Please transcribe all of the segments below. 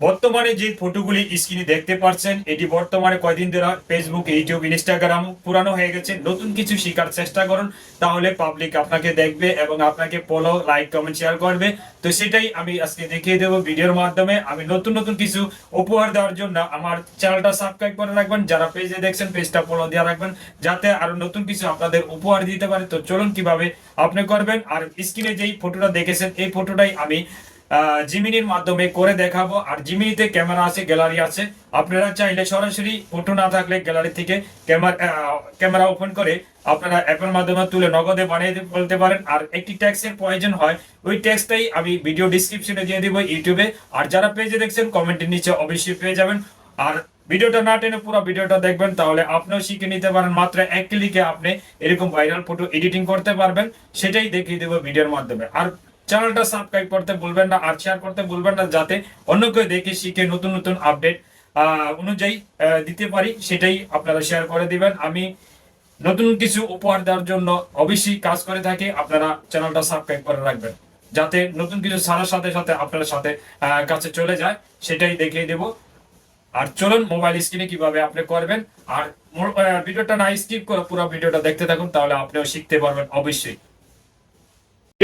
বর্তমানে যে ফটোগুলি স্ক্রিনে দেখতে পাচ্ছেন এটি বর্তমানে কয়দিন ধরে ফেসবুক ইউটিউব ইনস্টাগ্রাম পুরানো হয়ে গেছে। নতুন কিছু শেখার চেষ্টা করুন, তাহলে পাবলিক আপনাকে দেখবে এবং আপনাকে ফলো লাইক কমেন্ট শেয়ার করবে। তো সেটাই আমি আজকে দেখিয়ে দেবো ভিডিওর মাধ্যমে। আমি নতুন নতুন কিছু উপহার দেওয়ার জন্য আমার চ্যানেলটা সাবস্ক্রাইব করে রাখবেন, যারা পেজে দেখছেন পেজটা ফলো দিয়ে রাখবেন, যাতে আরও নতুন কিছু আপনাদের উপহার দিতে পারে। তো চলুন কীভাবে আপনি করবেন, আর স্ক্রিনে যেই ফটোটা দেখেছেন, এই ফটোটাই আমি জিমিনির মাধ্যমে করে দেখাবো। আর জিমিনিতে ক্যামেরা আছে গ্যালারি আছে। আপনারা চাইলে সরাসরি ফটো না থাকলে গ্যালারি থেকে ক্যামেরা ক্যামেরা ওপেন করে আপনারা অ্যাপের মাধ্যমে তুলে নগদে বানিয়ে বলতে পারেন। আর একটি ট্যাক্সের প্রয়োজন হয়, ওই ট্যাক্সটাই আমি ভিডিও ডিসক্রিপশনে দিয়ে দিব ইউটিউবে। আর যারা পেজে দেখছেন কমেন্টের নিচে অবশ্যই পেয়ে যাবেন। আর ভিডিওটা না টেনে পুরো ভিডিওটা দেখবেন, তাহলে আপনিও শিখে নিতে পারেন। মাত্র এক ক্লিকে আপনি এরকম ভাইরাল ফটো এডিটিং করতে পারবেন। সেটাই দেখিয়ে দেবো ভিডিওর মাধ্যমে। আর চ্যানেলটা সাবস্ক্রাইব করতে ভুলবেন না আর শেয়ার করতে ভুলবেন না যাতে অন্য কেউ দেখে শিখে নতুন নতুন আপডেট অনুযায়ী দিতে পারি। সেটাই আপনারা শেয়ার করে দিবেন। আমি নতুন কিছু উপহার দেওয়ার জন্য অবশ্যই কাজ করে থাকি। আপনারা চ্যানেলটা সাবস্ক্রাইব করে রাখবেন। যাতে নতুন কিছু ছাড়ার সাথে সাথে আপনার সাথে কাছে চলে যায়, সেটাই দেখিয়ে দেবো। আর চলুন মোবাইল স্ক্রিনে কীভাবে আপনি করবেন। আর ভিডিওটা না স্কিপ করে পুরো ভিডিওটা দেখতে থাকুন, তাহলে আপনিও শিখতে পারবেন অবশ্যই।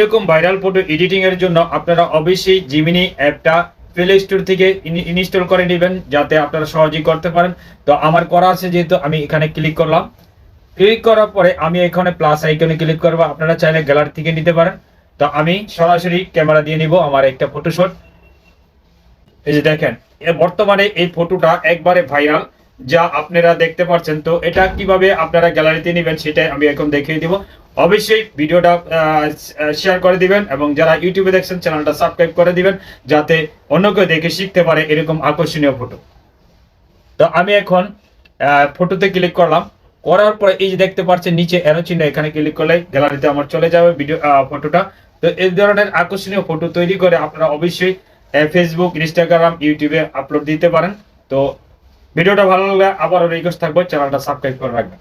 এরকম ভাইরাল ফটো এডিটিং এর জন্য আপনারা অবশ্যই জিমিনি অ্যাপটা প্লে স্টোর থেকে ইনস্টল করে নেবেন, যাতে আপনারা সহজেই করতে পারেন। তো আমার করা আছে যেহেতু আমি এখানে ক্লিক করলাম। ক্লিক করার পরে আমি এখানে প্লাস আইকনে ক্লিক করব। আপনারা চাইলে গ্যালারি থেকে নিতে পারেন। তো আমি সরাসরি ক্যামেরা দিয়ে নিব আমার একটা ফটোশুট এই যে দেখেন বর্তমানে এই ফটোটা একবারে ভাইরাল যা আপনারা দেখতে পাচ্ছেন। তো এটা কীভাবে আপনারা গ্যালারিতে নেবেন সেটাই আমি এখন দেখিয়ে দিব। অবশ্যই ভিডিওটা শেয়ার করে দিবেন এবং যারা ইউটিউবে দেখছেন চ্যানেলটা সাবস্ক্রাইব করে দিবেন, যাতে অন্য কেউ দেখে শিখতে পারে এরকম আকর্ষণীয় ফটো তো আমি এখন ফটোতে ক্লিক করলাম। করার পরে এই যে দেখতে পাচ্ছেন, নিচে এরো চিহ্ন, এখানে ক্লিক করলে গ্যালারিতে আমার চলে যাবে ভিডিও ফটোটা তো এই ধরনের আকর্ষণীয় ফটো তৈরি করে আপনারা অবশ্যই ফেসবুক ইনস্টাগ্রাম ইউটিউবে আপলোড দিতে পারেন। তো ভিডিওটা ভালো লাগলে আবারও রিকোয়েস্ট থাকবে চ্যানেলটা সাবস্ক্রাইব করে রাখবেন।